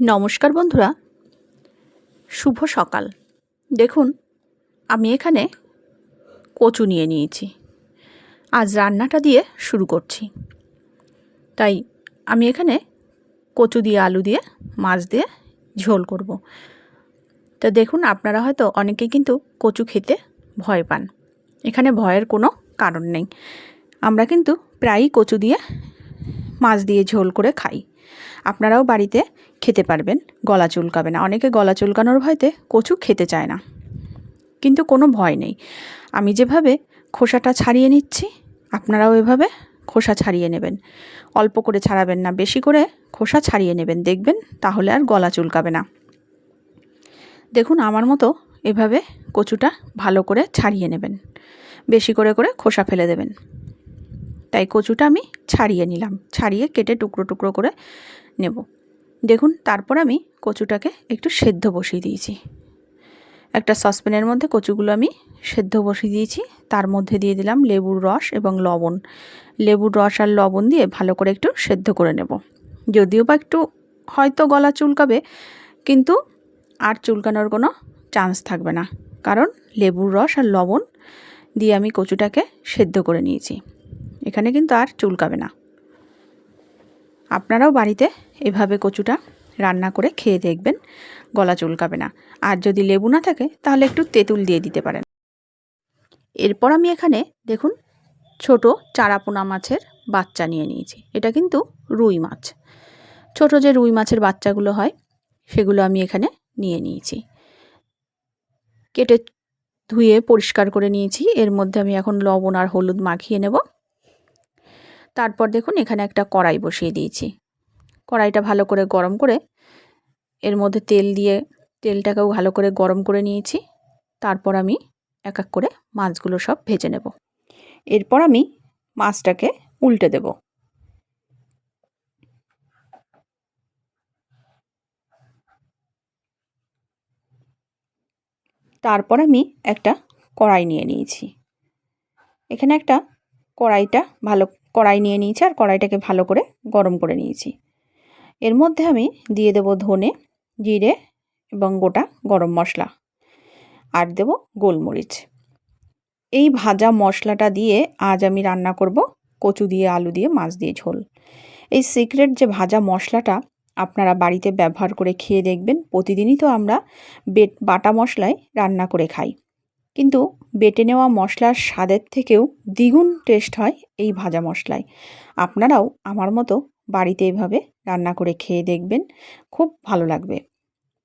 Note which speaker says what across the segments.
Speaker 1: নমস্কার বন্ধুরা, শুভ সকাল। দেখুন, আমি এখানে কচু নিয়ে নিয়েছি। আজ রান্নাটা দিয়ে শুরু করছি। তাই আমি এখানে কচু দিয়ে, আলু দিয়ে, মাছ দিয়ে ঝোল করব। তো দেখুন, আপনারা হয়তো অনেকেই কিন্তু কচু খেতে ভয় পান। এখানে ভয়ের কোনো কারণ নেই। আমরা কিন্তু প্রায়ই কচু দিয়ে, মাছ দিয়ে ঝোল করে খাই। আপনারাও বাড়িতে খেতে পারবেন, গলা চুলকাবে না। অনেকে গলা চুলকানোর ভয়তে কচু খেতে চায় না। কিন্তু কোনো ভয় নেই। আমি যেভাবে খোসাটা ছাড়িয়ে নিচ্ছি, আপনারাও এভাবে খোসা ছাড়িয়ে নেবেন। অল্প করে ছাড়াবেন না, বেশি করে খোসা ছাড়িয়ে নেবেন। দেখবেন তাহলে আর গলা চুলকাবে না। দেখুন, আমার মতো এভাবে কচুটা ভালো করে ছাড়িয়ে নেবেন। বেশি করে করে খোসা ফেলে দেবেন। তাই কচুটা আমি ছাড়িয়ে নিলাম। ছাড়িয়ে কেটে টুকরো টুকরো করে নেব। দেখুন, তারপর আমি কচুটাকে একটু সেদ্ধ বসিয়ে দিয়েছি। একটা সসপ্যানের মধ্যে কচুগুলো আমি সেদ্ধ বসিয়ে দিয়েছি। তার মধ্যে দিয়ে দিলাম লেবুর রস এবং লবণ। লেবুর রস আর লবণ দিয়ে ভালো করে একটু সেদ্ধ করে নেব। যদিও বা একটু হয়তো গলা চুলকাবে, কিন্তু আর চুলকানোর কোনো চান্স থাকবে না। কারণ লেবুর রস আর লবণ দিয়ে আমি কচুটাকে সেদ্ধ করে নিয়েছি। এখানে কিন্তু আর চুলকাবে না। আপনারাও বাড়িতে এভাবে কচুটা রান্না করে খেয়ে দেখবেন, গলা চুলকাবে না। আর যদি লেবু না থাকে, তাহলে একটু তেঁতুল দিয়ে দিতে পারেন। এরপর আমি এখানে দেখুন, ছোট চারাপোনা মাছের বাচ্চা নিয়ে নিয়েছি। এটা কিন্তু রুই মাছ। ছোট যে রুই মাছের বাচ্চাগুলো হয়, সেগুলো আমি এখানে নিয়ে নিয়েছি। কেটে ধুয়ে পরিষ্কার করে নিয়েছি। এর মধ্যে আমি এখন লবণ আর হলুদ মাখিয়ে নেব। তারপর দেখুন এখানে একটা কড়াই বসিয়ে দিয়েছি। কড়াইটা ভালো করে গরম করে এর মধ্যে তেল দিয়ে তেলটাকেও ভালো করে গরম করে নিয়েছি। তারপর আমি এক এক করে মাছগুলো সব ভেজে নেব। এরপর আমি মাছটাকে উল্টে দেব। তারপর আমি একটা কড়াই নিয়ে নিয়েছি। এখানে একটা কড়াইটা ভালো কড়াই নিয়ে নিয়েছি আর কড়াইটাকে ভালো করে গরম করে নিয়েছি। এর মধ্যে আমি দিয়ে দেব ধনে, জিরে এবং গোটা গরম মশলা আর দেব গোলমরিচ। এই ভাজা মশলাটা দিয়ে আজ আমি রান্না করব কচু দিয়ে, আলু দিয়ে, মাছ দিয়ে ঝোল। এই সিক্রেট যে ভাজা মশলাটা আপনারা বাড়িতে ব্যবহার করে খেয়ে দেখবেন, প্রতিদিনই তো আমরা বেট বাটা মশলায় রান্না করে খাই। কিন্তু বেটে নেওয়া মশলার স্বাদের থেকেও দ্বিগুণ টেস্ট হয় এই ভাজা মশলায়। আপনারাও আমার মতো বাড়িতে এভাবে রান্না করে খেয়ে দেখবেন, খুব ভালো লাগবে।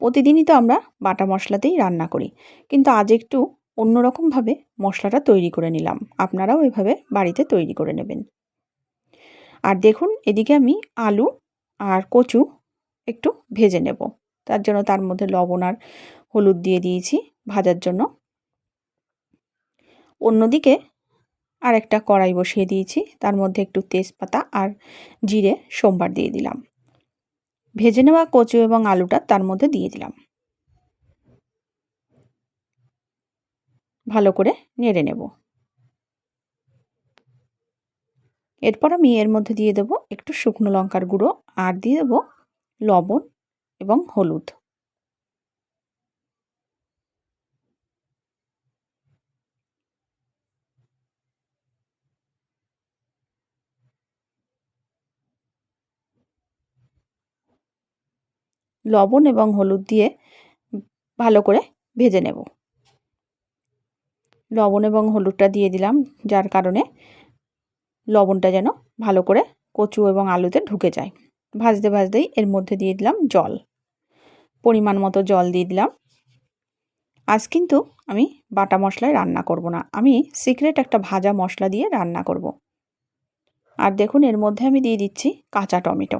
Speaker 1: প্রতিদিনই তো আমরা বাটা মশলাতেই রান্না করি, কিন্তু আজ একটু অন্যরকমভাবে মশলাটা তৈরি করে নিলাম। আপনারাও এভাবে বাড়িতে তৈরি করে নেবেন। আর দেখুন, এদিকে আমি আলু আর কচু একটু ভেজে নেব। তার জন্য তার মধ্যে লবণ আর হলুদ দিয়ে দিয়েছি, ভাজার জন্য। অন্যদিকে আর একটা কড়াই বসিয়ে দিয়েছি। তার মধ্যে একটু তেজপাতা আর জিরে সোমবার দিয়ে দিলাম। ভেজে নেওয়া কচু এবং আলুটা তার মধ্যে দিয়ে দিলাম। ভালো করে নেড়ে নেব। এরপর আমি এর মধ্যে দিয়ে দেবো একটু শুকনো লঙ্কার গুঁড়ো আর দিয়ে দেবো লবণ এবং হলুদ। লবণ এবং হলুদ দিয়ে ভালো করে ভেজে নেব। লবণ এবং হলুদটা দিয়ে দিলাম, যার কারণে লবণটা যেন ভালো করে কচু এবং আলুতে ঢুকে যায়। ভাজতে ভাজতেই এর মধ্যে দিয়ে দিলাম জল। পরিমাণ মতো জল দিয়ে দিলাম। আজ কিন্তু আমি বাটা মশলায় রান্না করব না, আমি সিক্রেট একটা ভাজা মশলা দিয়ে রান্না করব। আর দেখুন, এর মধ্যে আমি দিয়ে দিচ্ছি কাঁচা টমেটো।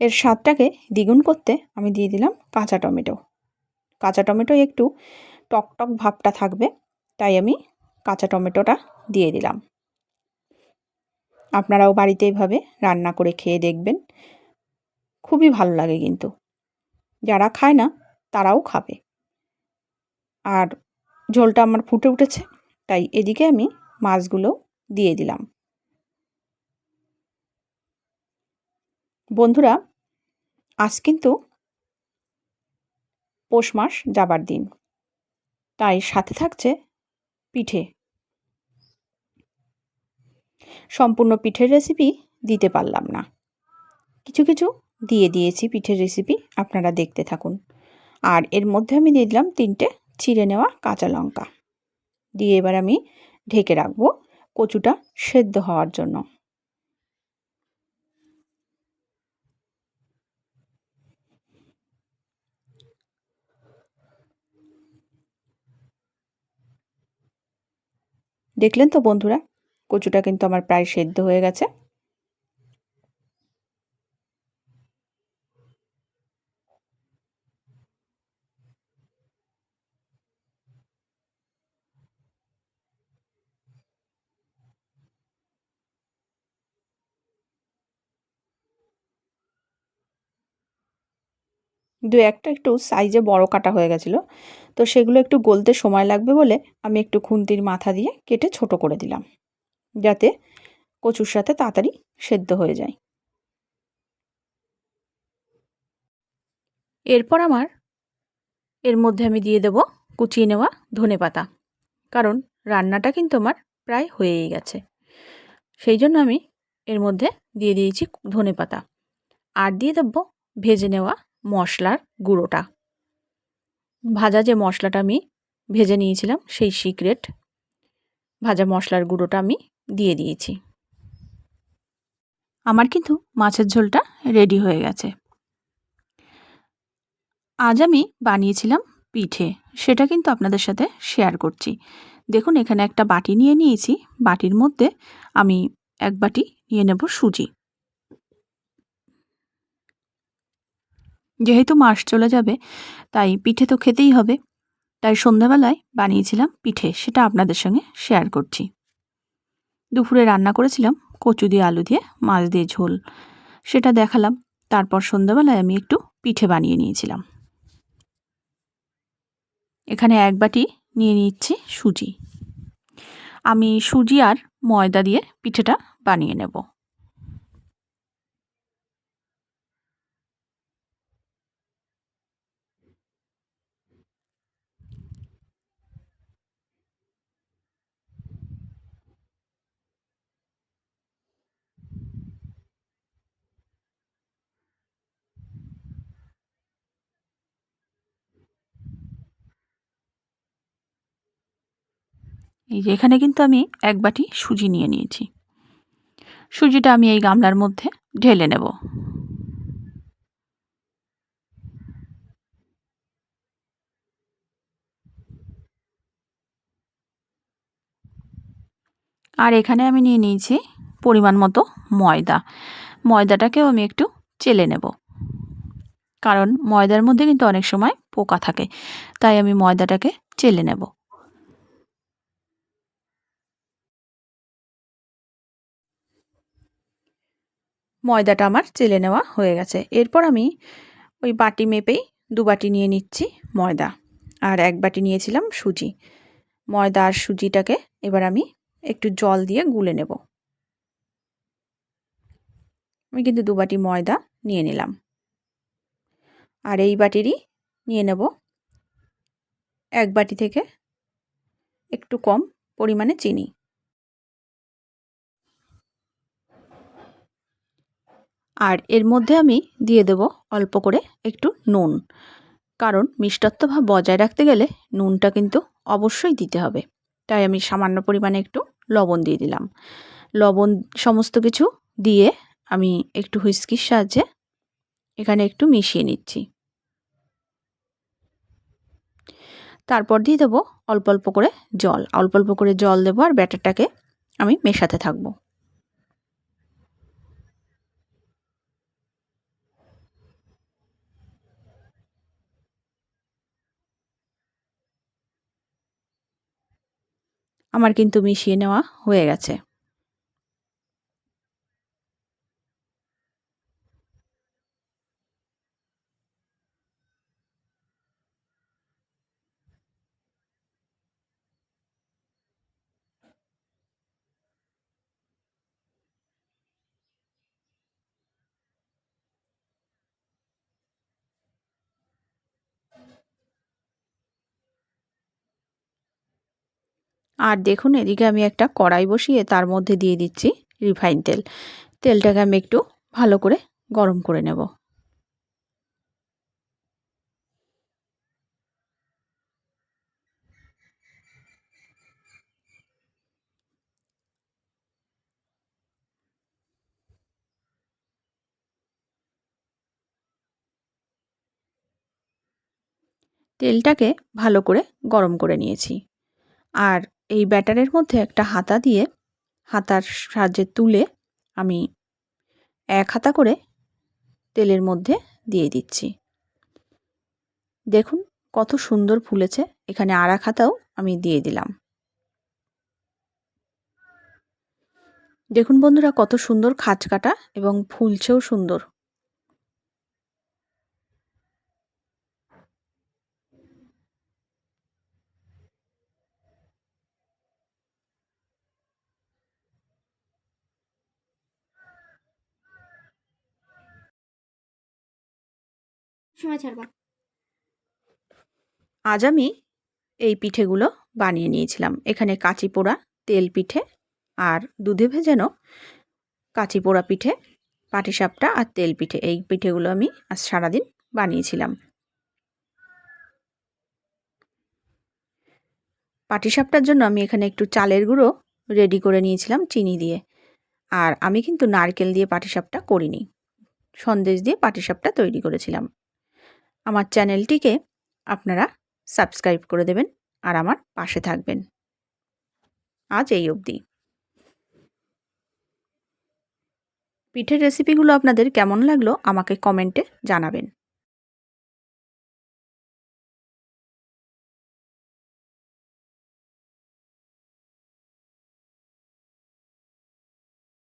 Speaker 1: এর স্বাদটাকে দ্বিগুণ করতে আমি দিয়ে দিলাম কাঁচা টমেটো। কাঁচা টমেটো একটু টকটক ভাবটা থাকবে, তাই আমি কাঁচা টমেটোটা দিয়ে দিলাম। আপনারাও বাড়িতে এইভাবে রান্না করে খেয়ে দেখবেন। খুবই ভালো লাগে কিন্তু। যারা খায় না, তারাও খাবে। আর ঝোলটা আমার ফুটে উঠেছে, তাই এদিকে আমি মাছগুলো দিয়ে দিলাম। বন্ধুরা আজ কিন্তু পৌষ মাস যাবার দিন। তাই সাথে থাকছে পিঠে। সম্পূর্ণ পিঠের রেসিপি দিতে পারলাম না। কিছু কিছু দিয়ে দিয়েছি পিঠের রেসিপি আপনারা দেখতে থাকুন। আর এর মধ্যে আমি দিয়ে দিলাম তিনটে চিড়ে নেওয়া কাঁচা লঙ্কা। দিয়ে এবার আমি ঢেকে রাখব কচুটা সেদ্ধ হওয়ার জন্য। দেখলেন তো বন্ধুরা? কচুটা কিন্তু আমার প্রায় সেদ্ধ হয়ে গেছে। দু একটা একটু সাইজে বড় কাটা হয়ে গেছিল। তো সেগুলো একটু গলতে সময় লাগবে বলে আমি একটু খুন্তির মাথা দিয়ে কেটে ছোট করে দিলাম। যাতে কচুর সাথে তাড়াতাড়ি সেদ্ধ হয়ে যায়। এরপর আমার এর মধ্যে আমি দিয়ে দেব কুচিয়ে নেওয়া ধনে পাতা। কারণ রান্নাটা কিন্তু আমার প্রায় হয়েই গেছে। সেই জন্য আমি এর মধ্যে দিয়ে দিয়েছি ধনে পাতা। আর দিয়ে দেব ভেজে নেওয়া মশলার গুঁড়োটা। ভাজা যে মশলাটা আমি ভেজে নিয়েছিলাম, সেই সিক্রেট ভাজা মশলার গুঁড়োটা আমি দিয়ে দিয়েছি। আমার কিন্তু মাছের ঝোলটা রেডি হয়ে গেছে। আজ আমি বানিয়েছিলাম পিঠে, সেটা কিন্তু আপনাদের সাথে শেয়ার করছি। দেখুন, এখানে একটা বাটি নিয়ে নিয়েছি। বাটির মধ্যে আমি এক বাটি নিয়ে নেব সুজি। যেহেতু মাস চলে যাবে, তাই পিঠে তো খেতেই হবে। তাই সন্ধ্যাবেলায় বানিয়েছিলাম পিঠে, সেটা আপনাদের সঙ্গে শেয়ার করছি। দুপুরে রান্না করেছিলাম কচু দিয়ে আলু দিয়ে, মাছ দিয়ে ঝোল, সেটা দেখালাম। তারপর সন্ধ্যাবেলায় আমি একটু পিঠে বানিয়ে নিয়েছিলাম। এখানে এক বাটি নিয়ে নিচ্ছি সুজি। আমি সুজি আর ময়দা দিয়ে পিঠেটা বানিয়ে নেব। এই যে এখানে কিন্তু আমি এক বাটি সুজি নিয়ে নিয়েছি। সুজিটা আমি এই গামলার মধ্যে ঢেলে নেব। আর এখানে আমি নিয়ে নিয়েছি পরিমাণ মতো ময়দা। ময়দাটাকেও আমি একটু চেলে নেব। কারণ ময়দার মধ্যে কিন্তু অনেক সময় পোকা থাকে। তাই আমি ময়দাটাকে চেলে নেব। ময়দাটা আমার চেলে নেওয়া হয়ে গেছে। এরপর আমি ওই বাটি মেপেই দু বাটি নিয়ে নিচ্ছি ময়দা। আর এক বাটি নিয়েছিলাম সুজি। ময়দা আর সুজিটাকে এবার আমি একটু জল দিয়ে গুলে নেব। আমি কিন্তু দু বাটি ময়দা নিয়ে নিলাম। আর এই বাটিরই নিয়ে নেব এক বাটি থেকে একটু কম পরিমাণে চিনি। আর এর মধ্যে আমি দিয়ে দেব অল্প করে একটু নুন। কারণ মিষ্টত্ব ভাব বজায় রাখতে গেলে নুনটা কিন্তু অবশ্যই দিতে হবে। তাই আমি সামান্য পরিমাণে একটু লবণ দিয়ে দিলাম। লবণ সমস্ত কিছু দিয়ে আমি একটু হুইস্কির সাহায্যে এখানে একটু মিশিয়ে নিচ্ছি। তারপর দিয়ে দেবো অল্প অল্প করে জল। অল্প অল্প করে জল দেবো আর ব্যাটারটাকে আমি মেশাতে থাকব। আমার কিন্তু মিশিয়ে নেওয়া হয়ে গেছে। আর দেখুন, এদিকে আমি একটা কড়াই বসিয়ে তার মধ্যে দিয়ে দিচ্ছি রিফাইন তেল। তেলটাকে আমি একটু ভালো করে গরম করে নেব। তেলটাকে ভালো করে গরম করে নিয়েছি। আর এই ব্যাটারের মধ্যে একটা হাতা দিয়ে হাতার সাহায্যে তুলে আমি এক হাতা করে তেলের মধ্যে দিয়ে দিচ্ছি। দেখুন কত সুন্দর ফুলেছে। এখানে আর এক হাতাও আমি দিয়ে দিলাম। দেখুন বন্ধুরা কত সুন্দর খাঁচ কাটা এবং ফুলছেও সুন্দর।
Speaker 2: সময় ছাড়বা।
Speaker 1: আজ আমি এই পিঠেগুলো বানিয়ে নিয়েছিলাম। এখানে কাঁচি পোড়া, তেল পিঠে আর দুধে ভেজানো কাঁচি পোড়া পিঠে, পাটিসাপটা আর তেল পিঠে। এই পিঠেগুলো আমি আজ সারাদিন বানিয়েছিলাম। পাটিসাপটার জন্য আমি এখানে একটু চালের গুঁড়ো রেডি করে নিয়েছিলাম চিনি দিয়ে। আর আমি কিন্তু নারকেল দিয়ে পাটিসাপটা করিনি। সন্দেশ দিয়ে পাটিসাপটা তৈরি করেছিলাম। আমার চ্যানেলটিকে আপনারা সাবস্ক্রাইব করে দেবেন আর আমার পাশে থাকবেন। আজ এই অবধি। পিঠের রেসিপিগুলো আপনাদের কেমন লাগল আমাকে কমেন্টে জানাবেন।